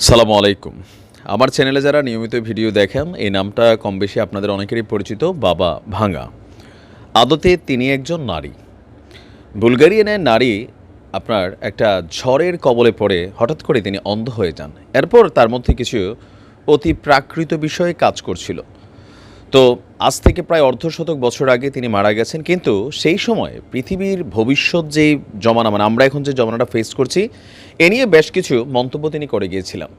সালামু আলাইকুম। আমার চ্যানেলে যারা নিয়মিত ভিডিও দেখেন, এই নামটা কম বেশি আপনাদের অনেকেরই পরিচিত, বাবা ভাঙা। আদতে তিনি একজন নারী। বুলগারিয়ানের নারী আপনার একটা ঝড়ের কবলে পড়ে হঠাৎ করে তিনি অন্ধ হয়ে যান। এরপর তার মধ্যে কিছু অতি প্রাকৃত বিষয়ে কাজ করছিল। তো আজ থেকে প্রায় অর্ধশতক বছর আগে তিনি মারা গেছেন, কিন্তু সেই সময় পৃথিবীর ভবিষ্যৎ যেই জমানা মানে আমরা এখন যে জমানাটা ফেস করছি, এ নিয়ে বেশ কিছু মন্তব্য তিনি করে গিয়েছিলাম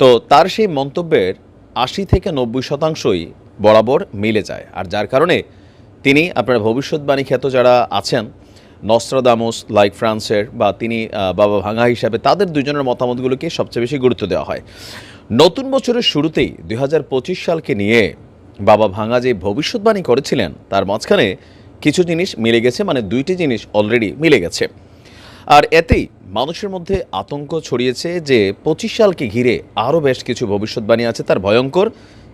তো তার সেই মন্তব্যের আশি থেকে নব্বই শতাংশই বরাবর মিলে যায়। আর যার কারণে তিনি আপনার ভবিষ্যৎবাণী খ্যাত যারা আছেন, নস্ট্রাদামোস, লাইক ফ্রান্সের বা তিনি বাবা ভাঙা হিসাবে, তাদের দুজনের মতামতগুলোকে সবচেয়ে বেশি গুরুত্ব দেওয়া হয়। নতুন বছরের শুরুতেই দু হাজার পঁচিশ সালকে নিয়ে বাবা ভাঙা যে ভবিষ্যৎবাণী করেছিলেন, তার মাঝখানে কিছু জিনিস মিলে গেছে মানে দুইটি জিনিস অলরেডি মিলে গেছে। আর এতেই মানুষের মধ্যে আতঙ্ক ছড়িয়েছে যে পঁচিশ সালকে ঘিরে আরও বেশ কিছু ভবিষ্যৎবাণী আছে, তার ভয়ঙ্কর।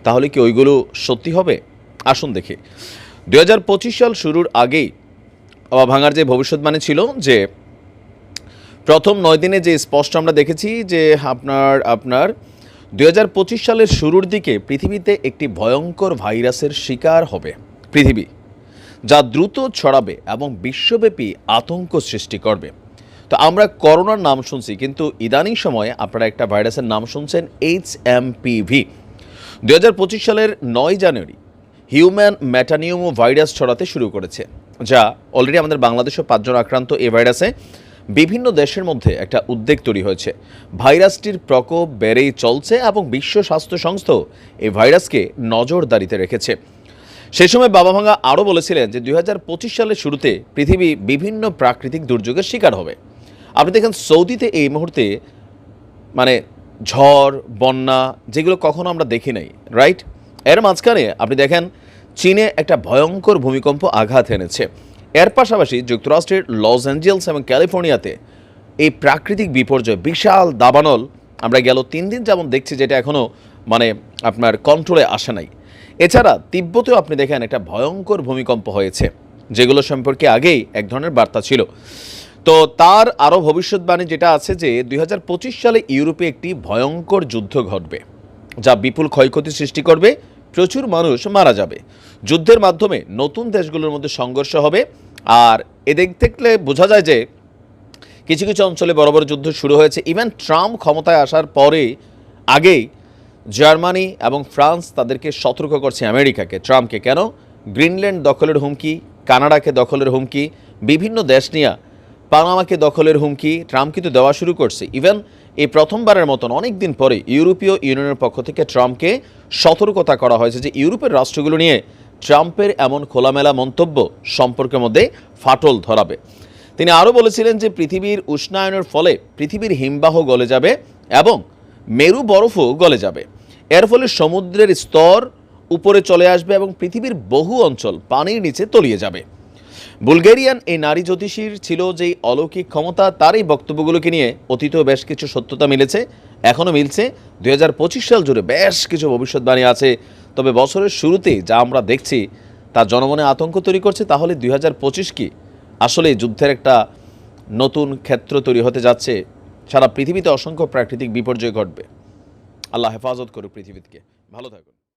তাহলে কি ওইগুলো সত্যি হবে? আসুন দেখি। দু হাজার পঁচিশ সাল শুরুর আগেই বাবা ভাঙার যে ভবিষ্যৎবাণী ছিল, যে প্রথম নয় দিনে যে স্পষ্ট আমরা দেখেছি যে আপনার আপনার দুই হাজার পঁচিশ সালের শুরুর দিকে পৃথিবীতে একটি ভয়ঙ্কর ভাইরাসের শিকার হবে পৃথিবী, যা দ্রুত ছড়াবে এবং বিশ্বব্যাপী আতঙ্ক সৃষ্টি করবে। তো আমরা করোনার নাম শুনছি, কিন্তু ইদানিং সময়ে আপনারা একটা ভাইরাসের নাম শুনছেন, এইচ এম পিভি দু সালের নয় জানুয়ারি হিউম্যান ম্যাটানিউমো ভাইরাস ছড়াতে শুরু করেছে, যা অলরেডি আমাদের বাংলাদেশেও পাঁচজন আক্রান্ত এ ভাইরাসে। বিভিন্ন দেশের মধ্যে একটা উদ্বেগ তৈরি হয়েছে। ভাইরাসটির প্রকোপ বেড়েই চলছে এবং বিশ্ব স্বাস্থ্য সংস্থাও এই ভাইরাসকে নজরদারিতে রেখেছে। সেই সময় বাবা ভাঙা আরও বলেছিলেন যে দুই হাজার পঁচিশ সালের শুরুতে পৃথিবী বিভিন্ন প্রাকৃতিক দুর্যোগের শিকার হবে। আপনি দেখেন সৌদিতে এই মুহূর্তে মানে ঝড়, বন্যা যেগুলো কখনো আমরা দেখি নাই রাইট এর মাঝখানে আপনি দেখেন চীনে একটা ভয়ঙ্কর ভূমিকম্প আঘাত এনেছে। এর পাশাপাশি যুক্তরাষ্ট্রের লস অ্যাঞ্জেলস এবং ক্যালিফোর্নিয়াতে এই প্রাকৃতিক বিপর্যয়, বিশাল দাবানল, আমরা গেল তিন দিন যেমন দেখছি যেটা এখনও মানে আপনার কন্ট্রোলে আসে নাই। এছাড়া তিব্বতেও আপনি দেখেন একটা ভয়ঙ্কর ভূমিকম্প হয়েছে, যেগুলো সম্পর্কে আগেই এক ধরনের বার্তা ছিল। তো তার আরও ভবিষ্যৎবাণী যেটা আছে যে, দুই হাজার পঁচিশ সালে ইউরোপে একটি ভয়ঙ্কর যুদ্ধ ঘটবে, যা বিপুল ক্ষয়ক্ষতি সৃষ্টি করবে প্রচুর মানুষ মারা যাবে। যুদ্ধের মাধ্যমে নতুন দেশগুলোর মধ্যে সংঘর্ষ হবে। আর এদিক থেকে বোঝা যায় যে কিছু কিছু অঞ্চলে বড় বড় যুদ্ধ শুরু হয়েছে। ইভেন ট্রাম্প ক্ষমতায় আসার পরে আগেই জার্মানি এবং ফ্রান্স তাদেরকে সতর্ক করছে আমেরিকাকে। ট্রাম্পকে কেন? গ্রিনল্যান্ড দখলের হুমকি, কানাডাকে দখলের হুমকি, বিভিন্ন দেশ নিয়ে পানামাকে দখলের হুমকি ট্রাম্প কিন্তু দেওয়া শুরু করছে। ইভেন এই প্রথমবারের মতন অনেক দিন পরে ইউরোপীয় ইউনিয়নের পক্ষ থেকে ট্রাম্পকে সতর্কতা করা হয়েছে যে ইউরোপের রাষ্ট্রগুলো নিয়ে ট্রাম্পের এমন খোলামেলা মন্তব্য সম্পর্কের মধ্যে ফাটল ধরাবে। তিনি আরও বলেছিলেন যে পৃথিবীর উষ্ণায়নের ফলে পৃথিবীর হিমবাহ গলে যাবে এবং মেরু বরফও গলে যাবে। এর ফলে সমুদ্রের স্তর উপরে চলে আসবে এবং পৃথিবীর বহু অঞ্চল পানির নিচে তলিয়ে যাবে। বুলগেরিয়ান এই নারী জ্যোতিষীর ছিল যেই অলৌকিক ক্ষমতা তার এই বক্তব্যগুলোকে নিয়ে অতীতেও বেশ কিছু সত্যতা মিলেছে এখনও মিলছে। দুই হাজার পঁচিশ সাল জুড়ে বেশ কিছু ভবিষ্যৎবাণী আছে। তবে বছরের শুরুতে যা আমরা দেখছি, তা জনমনে আতঙ্ক তৈরি করছে, তাহলে দুই হাজার পঁচিশ কি আসলে যুদ্ধের একটা নতুন ক্ষেত্র তৈরি হতে যাচ্ছে? সারা পৃথিবীতে অসংখ্য প্রাকৃতিক বিপর্যয় ঘটবে। আল্লাহ হেফাজত করুক পৃথিবীকে। ভালো থাকুন।